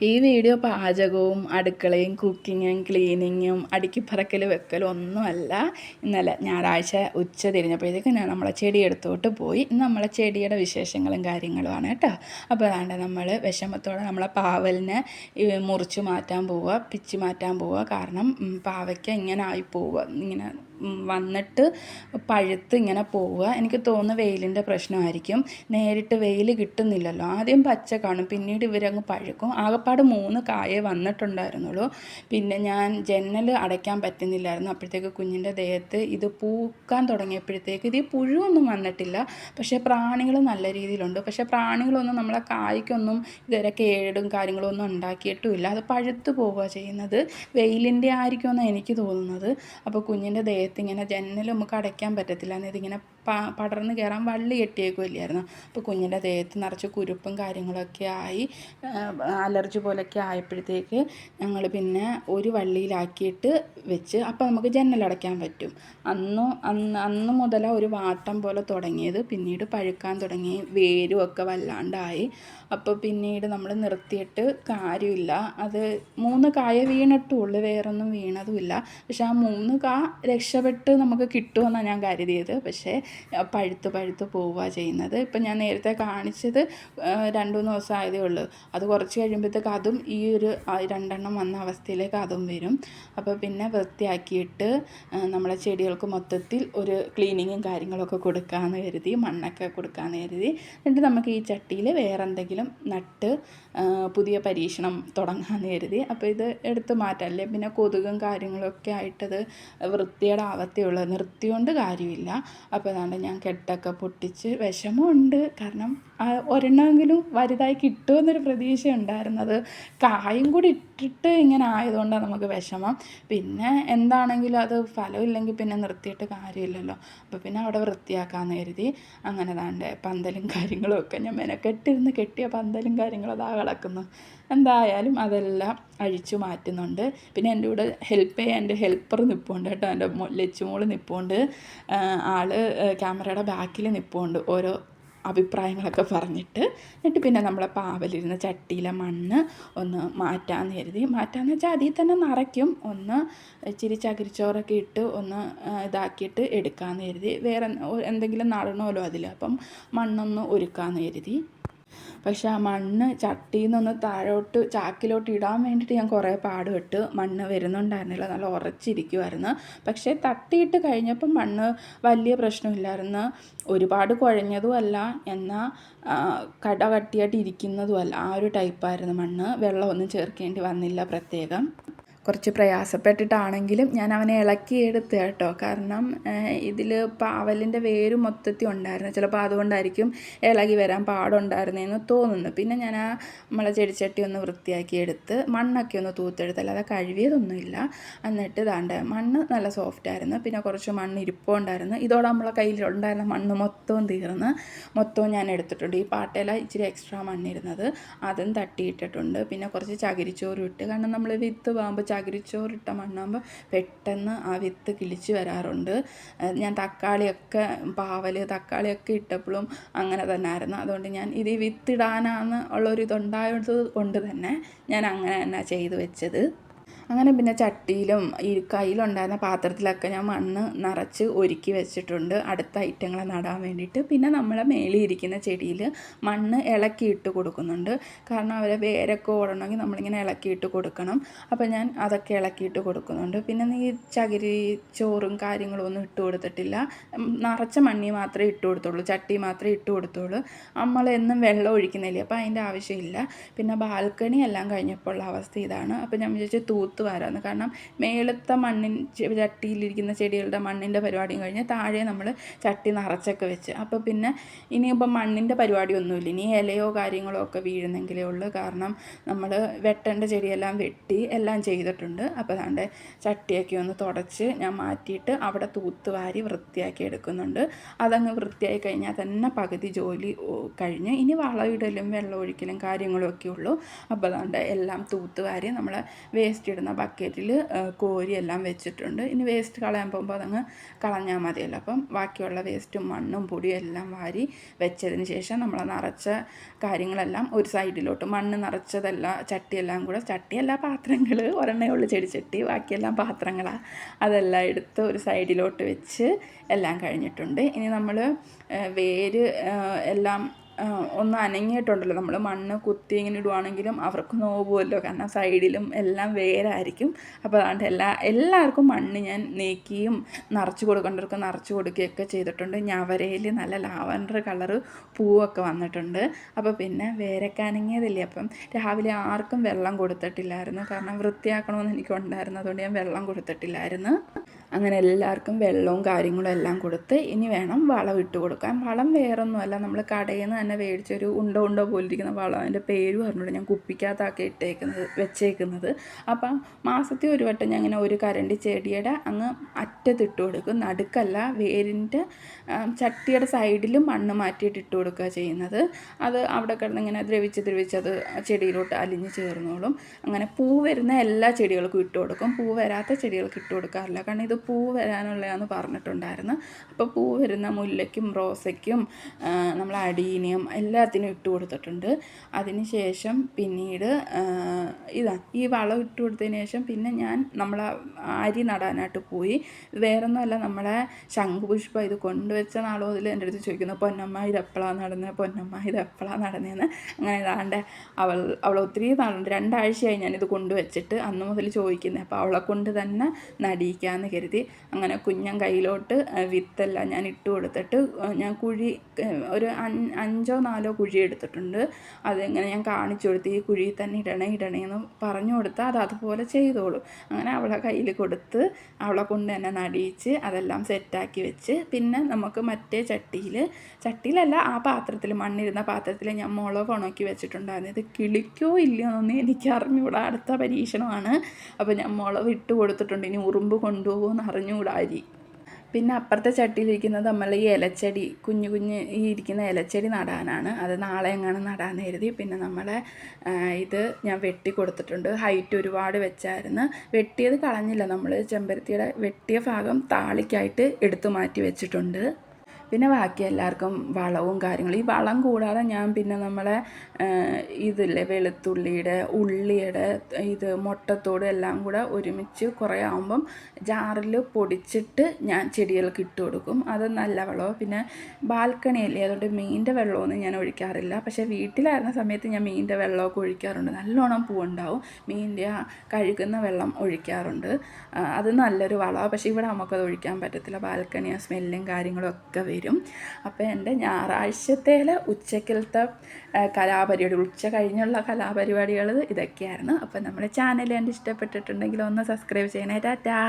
ഈ വീഡിയോ പാചകവും അടുക്കളയും കുക്കിങ്ങും ക്ലീനിങ്ങും അടുക്കിപ്പറക്കൽ വെക്കലും ഒന്നുമല്ല. ഇന്നലെ ഞായറാഴ്ച ഉച്ച തിരിഞ്ഞപ്പോഴത്തേക്ക് ഞാൻ നമ്മളെ ചെടി എടുത്തോട്ട് പോയി നമ്മളെ ചെടിയുടെ വിശേഷങ്ങളും കാര്യങ്ങളുമാണ് കേട്ടോ. അപ്പോൾ അതാണ്ട് നമ്മൾ വിഷമത്തോടെ നമ്മളെ പാവലിനെ മുറിച്ചു മാറ്റാൻ പോവുക പിച്ചു മാറ്റാൻ പോവുക. കാരണം പാവയ്ക്ക് ഇങ്ങനെ ആയി പോവുക. ഇങ്ങനെ വന്നിട്ട് പഴുത്ത് ഇങ്ങനെ പോവുക. എനിക്ക് തോന്നുന്നു വെയിലിന്റെ പ്രശ്നമായിരിക്കും. നേരിട്ട് വെയിൽ കിട്ടുന്നില്ലല്ലോ. ആദ്യം പച്ച കാണും. പിന്നീട് ഇവരങ്ങ് പഴുക്കും. ആകെപ്പാട് മൂന്ന് കായേ വന്നിട്ടുണ്ടായിരുന്നുള്ളൂ. പിന്നെ ഞാൻ ജനൽ അടയ്ക്കാൻ പറ്റുന്നില്ലായിരുന്നു. അപ്പോഴത്തേക്ക് കുഞ്ഞിന്റെ ദേഹത്ത് ഇത് പൂക്കാൻ തുടങ്ങിയപ്പോഴത്തേക്ക് ഇത് പുഴുവൊന്നും വന്നിട്ടില്ല. പക്ഷേ പ്രാണികൾ നല്ല രീതിയിലുണ്ട്. പക്ഷേ പ്രാണികളൊന്നും നമ്മളെ കായ്ക്കൊന്നും ഇതുവരെ കേടും കാര്യങ്ങളും ഒന്നും ഉണ്ടാക്കിയിട്ടുമില്ല. അത് പഴുത്ത് പോവുക ചെയ്യുന്നത്. വെയിലിന്റെ ആയിരിക്കുമെന്നാണ് എനിക്ക് തോന്നുന്നത്. അപ്പോൾ കുഞ്ഞിന്റെ ദേഹത്ത് ഇങ്ങനെ ജനൽ നമുക്ക് അടയ്ക്കാൻ പറ്റത്തില്ല. ഇതിങ്ങനെ പടർന്ന് കയറാൻ വള്ളി കെട്ടിയേക്കുമില്ലായിരുന്നു അപ്പോൾ കുഞ്ഞിന്റെ ദേഹത്ത് നിറച്ച് കുരുപ്പും കാര്യങ്ങളൊക്കെ ആയി അലർജി പോലൊക്കെ ആയപ്പോഴത്തേക്ക് ഞങ്ങൾ പിന്നെ ഒരു വള്ളിയിലാക്കിയിട്ട് വെച്ച് അപ്പോൾ നമുക്ക് ജനലടയ്ക്കാൻ പറ്റും. അന്ന് അന്ന് അന്ന് മുതലാ ഒരു വാട്ടം പോലെ തുടങ്ങിയത്. പിന്നീട് പഴുക്കാൻ തുടങ്ങി. വേരും ഒക്കെ വല്ലാണ്ടായി. അപ്പോൾ പിന്നീട് നമ്മൾ നിർത്തിയിട്ട് കാര്യമില്ല. അത് മൂന്ന് കായ വീണിട്ടുള്ളൂ. വേറൊന്നും വീണതുമില്ല. പക്ഷെ ആ മൂന്ന് കാ രക്ഷപ്പെട്ട് നമുക്ക് കിട്ടുമെന്നാണ് ഞാൻ കരുതിയത്. പക്ഷേ പഴുത്ത് പഴുത്ത് പോവുക ചെയ്യുന്നത്. ഇപ്പം ഞാൻ നേരത്തെ കാണിച്ചത് രണ്ട് മൂന്ന് ദിവസം ആയതേ ഉള്ളൂ. അത് കുറച്ച് കഴിയുമ്പോഴത്തേക്ക് അതും ഈ ഒരു രണ്ടെണ്ണം വന്ന അവസ്ഥയിലേക്ക് അതും വരും. അപ്പോൾ പിന്നെ വൃത്തിയാക്കിയിട്ട് നമ്മളെ ചെടികൾക്ക് മൊത്തത്തിൽ ഒരു ക്ലീനിങ്ങും കാര്യങ്ങളൊക്കെ കൊടുക്കാമെന്ന് കരുതി മണ്ണൊക്കെ കൊടുക്കാമെന്ന് കരുതി. എന്നിട്ട് നമുക്ക് ഈ ചട്ടിയിൽ വേറെ എന്തെങ്കിലും നട്ട് പുതിയ പരീക്ഷണം തുടങ്ങാമെന്ന് കരുതി. അപ്പോൾ ഇത് എടുത്ത് മാറ്റാം. അല്ലേ? പിന്നെ കൊതുകും കാര്യങ്ങളൊക്കെ ആയിട്ടത് വൃത്തിയുടെ ആവത്തേ നിർത്തി നിർത്തിയോണ്ട് കാര്യമില്ല. അപ്പോൾ അതാണ്ട് ഞാൻ കെട്ടൊക്കെ പൊട്ടിച്ച് വിഷമമുണ്ട്. കാരണം ഒരെണ്ണമെങ്കിലും വലുതായി കിട്ടുമെന്നൊരു പ്രതീക്ഷ ഉണ്ടായിരുന്നത് കായും കൂടി ഇട്ടിട്ട് ഇങ്ങനെ ആയതുകൊണ്ടാണ് നമുക്ക് വിഷമം. പിന്നെ എന്താണെങ്കിലും അത് ഫലമില്ലെങ്കിൽ പിന്നെ നിർത്തിയിട്ട് കാര്യമില്ലല്ലോ. അപ്പോൾ പിന്നെ അവിടെ വൃത്തിയാക്കാമെന്ന് കരുതി. അങ്ങനെ താണ്ട് പന്തലും കാര്യങ്ങളും ഒക്കെ ഞാൻ മെനക്കെട്ടിരുന്ന് കെട്ടിയ പന്തലും കാര്യങ്ങളും അതാ കിടക്കുന്നു. എന്തായാലും അതെല്ലാം അഴിച്ചു മാറ്റുന്നുണ്ട്. പിന്നെ എന്റെ കൂടെ ഹെൽപ്പ് ചെയ്യാൻ എന്റെ ഹെൽപ്പർ നിൽപ്പുണ്ട് കേട്ടോ എന്റെ ലച്ചുമോൾ നിൽപ്പുണ്ട് ആൾ ക്യാമറയുടെ ബാക്കിൽ നിൽപ്പുണ്ട് ഓരോ അഭിപ്രായങ്ങളൊക്കെ പറഞ്ഞിട്ട്. എന്നിട്ട് പിന്നെ നമ്മളെ പാവലിരുന്ന ചട്ടിയിലെ മണ്ണ് ഒന്ന് മാറ്റാമെന്ന് കരുതി. മാറ്റാമെന്ന് വെച്ചാൽ അതിൽ തന്നെ നിറയ്ക്കും. ഒന്ന് ഇച്ചിരി ചകിരിച്ചോറൊക്കെ ഇട്ട് ഒന്ന് ഇതാക്കിയിട്ട് എടുക്കാമെന്ന് കരുതി. വേറെ എന്തെങ്കിലും നടണമല്ലോ അതിൽ അപ്പം മണ്ണൊന്ന് ഒരുക്കാമെന്ന് കരുതി. പക്ഷെ ആ മണ്ണ് ചട്ടിയിൽ നിന്നൊന്ന് താഴോട്ട് ചാക്കിലോട്ട് ഇടാൻ വേണ്ടിയിട്ട് ഞാൻ കുറേ പാടുപെട്ട് മണ്ണ് വരുന്നുണ്ടായിരുന്നില്ല. നല്ല ഉറച്ചിരിക്കുമായിരുന്നു പക്ഷേ തട്ടിയിട്ട് കഴിഞ്ഞപ്പം മണ്ണ് വലിയ പ്രശ്നമില്ലായിരുന്നു. ഒരുപാട് കുഴഞ്ഞതുമല്ല. എന്നാൽ കട കട്ടിയായിട്ട് ഇരിക്കുന്നതുമല്ല. ആ ഒരു ടൈപ്പായിരുന്നു മണ്ണ്. വെള്ളമൊന്നും ചേർക്കേണ്ടി വന്നില്ല പ്രത്യേകം. കുറച്ച് പ്രയാസപ്പെട്ടിട്ടാണെങ്കിലും ഞാൻ അവനെ ഇളക്കിയെടുത്ത് കേട്ടോ. കാരണം ഇതിൽ പാവലിന്റെ വേര് മൊത്തത്തിൽ ഉണ്ടായിരുന്നു. ചിലപ്പോൾ അതുകൊണ്ടായിരിക്കും ഇളകി വരാൻ പാടുണ്ടായിരുന്നതെന്ന് തോന്നുന്നു. പിന്നെ ഞാൻ ആ നമ്മളെ ചെടിച്ചട്ടി ഒന്ന് വൃത്തിയാക്കി എടുത്ത് മണ്ണൊക്കെ ഒന്ന് തൂത്തെടുത്ത് അല്ലാതെ കഴുകിയതൊന്നുമില്ല. എന്നിട്ട് ഇതാണ്ട് മണ്ണ് നല്ല സോഫ്റ്റ് ആയിരുന്നു. പിന്നെ കുറച്ച് മണ്ണ് ഇരിപ്പുണ്ടായിരുന്നു ഇതോടെ നമ്മളെ കയ്യിലുണ്ടായിരുന്ന മണ്ണ് മൊത്തവും തീർന്ന് മൊത്തവും ഞാൻ എടുത്തിട്ടുണ്ട്. ഈ പാട്ടയില ഇച്ചിരി എക്സ്ട്രാ മണ്ണിരുന്നത്. അതും തട്ടിയിട്ടിട്ടുണ്ട്. പിന്നെ കുറച്ച് ചകിരിച്ചോറും ഇട്ട്. കാരണം നമ്മൾ വിത്ത് പോകുമ്പോൾ ചകിരിച്ചോറിട്ട മണ്ണാകുമ്പോൾ പെട്ടെന്ന് ആ വിത്ത് കിളിച്ച് വരാറുണ്ട്. ഞാൻ തക്കാളിയൊക്കെ പാവൽ തക്കാളിയൊക്കെ ഇട്ടപ്പോഴും അങ്ങനെ തന്നെ ആയിരുന്നു. അതുകൊണ്ട് ഞാൻ ഇത് വിത്തിടാനാന്ന് ഉള്ളൊരു ഇതുണ്ടായത് കൊണ്ട് തന്നെ ഞാൻ അങ്ങനെ തന്നെ ചെയ്തു വെച്ചത്. അങ്ങനെ പിന്നെ ചട്ടിയിലും ഈ കയ്യിലുണ്ടായിരുന്ന പാത്രത്തിലൊക്കെ ഞാൻ മണ്ണ് നിറച്ച് ഒരുക്കി വെച്ചിട്ടുണ്ട്. അടുത്ത ഐറ്റങ്ങളെ നടാൻ വേണ്ടിയിട്ട്. പിന്നെ നമ്മളെ മേളിൽ ഇരിക്കുന്ന ചെടിയിൽ മണ്ണ് ഇളക്കിയിട്ട് കൊടുക്കുന്നുണ്ട്. കാരണം അവരെ വേരൊക്കെ ഓടണമെങ്കിൽ നമ്മളിങ്ങനെ ഇളക്കിയിട്ട് കൊടുക്കണം. അപ്പോൾ ഞാൻ അതൊക്കെ ഇളക്കിയിട്ട് കൊടുക്കുന്നുണ്ട്. പിന്നെ ഈ ചകിരി ചോറും കാര്യങ്ങളും ഒന്നും ഇട്ട് കൊടുത്തിട്ടില്ല. നിറച്ച മണ്ണി മാത്രമേ ഇട്ട് കൊടുത്തുള്ളൂ. ചട്ടി മാത്രമേ ഇട്ട് കൊടുത്തുള്ളൂ. നമ്മളെന്നും വെള്ളം ഒഴിക്കുന്നില്ല? അപ്പോൾ അതിന്റെ ആവശ്യമില്ല. പിന്നെ ബാൽക്കണി എല്ലാം കഴിഞ്ഞപ്പോൾ ഉള്ള അവസ്ഥ ഇതാണ്. അപ്പോൾ ഞാൻ വിചാരിച്ചു തൂത്ത് വരാമെന്ന് കാരണം മേളത്തെ മണ്ണിൻ ചട്ടിയിലിരിക്കുന്ന ചെടികളുടെ മണ്ണിന്റെ പരിപാടിയും കഴിഞ്ഞ് താഴെ നമ്മൾ ചട്ടി നിറച്ചൊക്കെ വെച്ച്. അപ്പോൾ പിന്നെ ഇനിയിപ്പോൾ മണ്ണിന്റെ പരിപാടിയൊന്നുമില്ല. ഇനി ഇലയോ കാര്യങ്ങളോ ഒക്കെ വീഴുന്നെങ്കിലേ ഉള്ളൂ. കാരണം നമ്മൾ വെട്ടേണ്ട ചെടിയെല്ലാം വെട്ടി എല്ലാം ചെയ്തിട്ടുണ്ട്. അപ്പോൾ അതാണ്ട് ചട്ടിയൊക്കെ ഒന്ന് തുടച്ച് ഞാൻ മാറ്റിയിട്ട് അവിടെ തൂത്ത് വാരി വൃത്തിയാക്കി എടുക്കുന്നുണ്ട്. അതങ്ങ് വൃത്തിയായി കഴിഞ്ഞാൽ തന്നെ പകുതി ജോലി കഴിഞ്ഞ് ഇനി വളമിടലും വെള്ളം ഒഴിക്കലും കാര്യങ്ങളും ഒക്കെ ഉള്ളൂ. അപ്പോൾ അതാണ്ട് എല്ലാം തൂത്തുവാരി നമ്മൾ വേസ്റ്റ് ഇടുന്ന ഉണ്ടായിരുന്ന ബക്കറ്റിൽ കോരി എല്ലാം വെച്ചിട്ടുണ്ട്. ഇനി വേസ്റ്റ് കളയാൻ പോകുമ്പോൾ അതങ്ങ് കളഞ്ഞാൽ മതിയല്ലോ. അപ്പം ബാക്കിയുള്ള വേസ്റ്റും മണ്ണും പൊടിയും എല്ലാം വാരി വെച്ചതിന് ശേഷം നമ്മൾ നിറച്ച കാര്യങ്ങളെല്ലാം ഒരു സൈഡിലോട്ട് മണ്ണ് നിറച്ചതല്ല ചട്ടിയെല്ലാം കൂടെ ചട്ടിയല്ല പാത്രങ്ങൾ ഒരെണ്ണേ ചെടി ചട്ടി. ബാക്കിയെല്ലാം പാത്രങ്ങളാണ് അതെല്ലാം എടുത്ത് ഒരു സൈഡിലോട്ട് വെച്ച് എല്ലാം കഴിഞ്ഞിട്ടുണ്ട്. ഇനി നമ്മൾ വേര് എല്ലാം ഒന്ന് അനങ്ങിയിട്ടുണ്ടല്ലോ. നമ്മൾ മണ്ണ് കുത്തി ഇങ്ങനെ ഇടുവാണെങ്കിലും അവർക്ക് നോവുമല്ലോ കാരണം സൈഡിലും എല്ലാം വേരായിരിക്കും. അപ്പോൾ അതുകൊണ്ട് എല്ലാ എല്ലാവർക്കും മണ്ണ് ഞാൻ നീക്കിയും നിറച്ച് കൊടുക്കേണ്ടവർക്ക് നിറച്ച് കൊടുക്കുകയൊക്കെ ചെയ്തിട്ടുണ്ട്. ഞവരയിൽ നല്ല ലാവൻഡർ കളറ് പൂവൊക്കെ വന്നിട്ടുണ്ട്. അപ്പോൾ പിന്നെ വേരൊക്കെ അനങ്ങിയതില്ലേ. അപ്പം രാവിലെ ആർക്കും വെള്ളം കൊടുത്തിട്ടില്ലായിരുന്നു. കാരണം വൃത്തിയാക്കണമെന്ന് എനിക്കുണ്ടായിരുന്നു. അതുകൊണ്ട് ഞാൻ വെള്ളം കൊടുത്തിട്ടില്ലായിരുന്നു. അങ്ങനെ എല്ലാവർക്കും വെള്ളവും കാര്യങ്ങളും എല്ലാം കൊടുത്ത് ഇനി വേണം വളം ഇട്ട് കൊടുക്കാൻ. വളം വേറൊന്നുമല്ല. നമ്മൾ കടയിൽ നിന്ന് തന്നെ മേടിച്ചൊരു ഉണ്ടോ ഉണ്ട പോലിരിക്കുന്ന വളം. അതിന്റെ പേര് പറഞ്ഞിട്ട് ഞാൻ കുപ്പിക്കകത്താക്കി ഇട്ടേക്കുന്നത് വെച്ചേക്കുന്നത്. അപ്പം മാസത്തിൽ ഒരു വട്ടം ഞാൻ ഇങ്ങനെ ഒരു കരണ്ടി ചെടിയുടെ അങ്ങ് അറ്റത്തിട്ട് കൊടുക്കും. നടുക്കല്ല വേരിന്റെ ചട്ടിയുടെ സൈഡിലും മണ്ണ് മാറ്റിയിട്ട് ഇട്ട് കൊടുക്കുക ചെയ്യുന്നത്. അത് അവിടെ കിടന്ന് ഇങ്ങനെ ദ്രവിച്ച് ദ്രവിച്ച് അത് ചെടിയിലോട്ട് അലിഞ്ഞ് ചേർന്നോളും. അങ്ങനെ പൂ വരുന്ന എല്ലാ ചെടികൾക്കും ഇട്ട് കൊടുക്കും. പൂ വരാത്ത ചെടികൾക്ക് ഇട്ട് കൊടുക്കാറില്ല. കാരണം ഇത് പൂ വരാനുള്ളതാണെന്ന് പറഞ്ഞിട്ടുണ്ടായിരുന്നു. അപ്പോൾ പൂ വരുന്ന മുല്ലയ്ക്കും റോസയ്ക്കും നമ്മൾ അടീനിയം എല്ലാത്തിനും ഇട്ട് കൊടുത്തിട്ടുണ്ട്. അതിന് ശേഷം പിന്നീട് ഇതാ ഈ വളം ഇട്ട് കൊടുത്തതിന് ശേഷം പിന്നെ ഞാൻ നമ്മൾ അരി നടാനായിട്ട് പോയി. വേറൊന്നുമല്ല നമ്മളെ ശംഖുപുഷ്പം ഇത് കൊണ്ടുവച്ച നാളോ അതിൽ എന്റെ അടുത്ത് ചോദിക്കുന്നു. പൊന്നമ്മ ഇത് എപ്പോഴാണ് നടന്നത് പൊന്നമ്മ ഇത് എപ്പോഴാണ് നടന്നതെന്ന് അങ്ങനെ ഇതാണ്ട് അവൾ അവൾ ഒത്തിരി നാളുണ്ട് രണ്ടാഴ്ചയായി ഞാനിത് കൊണ്ടുവച്ചിട്ട് അന്ന് മുതൽ ചോദിക്കുന്നത് അപ്പോൾ അവളെ കൊണ്ട് തന്നെ നടിയിക്കാമെന്ന് കരുതി. അങ്ങനെ കുഞ്ഞൻ കയ്യിലോട്ട് വിത്തെല്ലാം ഞാൻ ഇട്ട് കൊടുത്തിട്ട് ഞാൻ കുഴി ഒരു അഞ്ചോ നാലോ കുഴി എടുത്തിട്ടുണ്ട്. അതെങ്ങനെ ഞാൻ കാണിച്ചു കൊടുത്ത് ഈ കുഴിയിൽ തന്നെ ഇടണേ ഇടണേ എന്ന് പറഞ്ഞു കൊടുത്താൽ അത് അതുപോലെ ചെയ്തോളൂ. അങ്ങനെ അവളെ കയ്യിൽ കൊടുത്ത് അവളെ കൊണ്ട് തന്നെ നടിയിച്ച് അതെല്ലാം സെറ്റാക്കി വെച്ച് പിന്നെ നമുക്ക് മറ്റേ ചട്ടിയിൽ ചട്ടിയിലല്ല ആ പാത്രത്തിൽ മണ്ണിരുന്ന പാത്രത്തിൽ ഞാൻ മുളക് ഉണക്കി വെച്ചിട്ടുണ്ടായിരുന്നു. ഇത് കിളിക്കോ ഇല്ലയോ എന്നൊന്നും എനിക്ക് അറിഞ്ഞുകൂടാ അടുത്ത പരീക്ഷണമാണ്. അപ്പോൾ ഞാൻ മുളക് ഇട്ട് കൊടുത്തിട്ടുണ്ട്. ഇനി ഉറുമ്പ് കൊണ്ടുപോകുമോ എന്ന് അറിഞ്ഞുകൂടാ അരി പിന്നെ അപ്പുറത്തെ ചട്ടിയിലിരിക്കുന്നത് നമ്മൾ ഈ ഇലച്ചെടി കുഞ്ഞു കുഞ്ഞ് ഈ ഇരിക്കുന്ന ഇലച്ചെടി നടാനാണ്. അത് നാളെ എങ്ങാനും നടാൻ കരുതി. പിന്നെ നമ്മളെ ഇത് ഞാൻ വെട്ടി കൊടുത്തിട്ടുണ്ട്. ഹൈറ്റ് ഒരുപാട് വെച്ചായിരുന്നു. വെട്ടിയത് കളഞ്ഞില്ല. നമ്മൾ ചെമ്പരത്തിയുടെ വെട്ടിയ ഭാഗം താളിക്കായിട്ട് എടുത്തു മാറ്റി വെച്ചിട്ടുണ്ട്. പിന്നെ ബാക്കി എല്ലാവർക്കും വളവും കാര്യങ്ങളും. ഈ വളം കൂടാതെ ഞാൻ പിന്നെ നമ്മളെ ഇതില്ലേ വെളുത്തുള്ളിയുടെ ഉള്ളിയുടെ ഇത് മുട്ടത്തോട് എല്ലാം കൂടെ ഒരുമിച്ച് കുറേ ആകുമ്പം ജാറിൽ പൊടിച്ചിട്ട് ഞാൻ ചെടികൾക്ക് ഇട്ട് കൊടുക്കും. അത് നല്ല വളവും. പിന്നെ ബാൽക്കണിയല്ലേ അതുകൊണ്ട് മീനിന്റെ വെള്ളമൊന്നും ഞാൻ ഒഴിക്കാറില്ല. പക്ഷേ വീട്ടിലായിരുന്ന സമയത്ത് ഞാൻ മീനിന്റെ വെള്ളമൊക്കെ ഒഴിക്കാറുണ്ട്. നല്ലോണം പൂവുണ്ടാവും. മീനിന്റെ കഴുകുന്ന വെള്ളം ഒഴിക്കാറുണ്ട്. അത് നല്ലൊരു വളമാണ് പക്ഷേ ഇവിടെ നമുക്കത് ഒഴിക്കാൻ പറ്റത്തില്ല. ബാൽക്കണി ആ സ്മെല്ലും കാര്യങ്ങളും ഒക്കെ വരും. അപ്പോൾ എന്റെ ഞായറാഴ്ചത്തേലെ ഉച്ചക്കലത്തെ കലാപരിപാടി ഉച്ച കഴിഞ്ഞുള്ള കലാപരിപാടികൾ ഇതൊക്കെയായിരുന്നു. അപ്പോൾ നമ്മുടെ ചാനൽ എന്റെ ഇഷ്ടപ്പെട്ടിട്ടുണ്ടെങ്കിൽ ഒന്ന് സബ്സ്ക്രൈബ് ചെയ്യണേ ടാറ്റാ!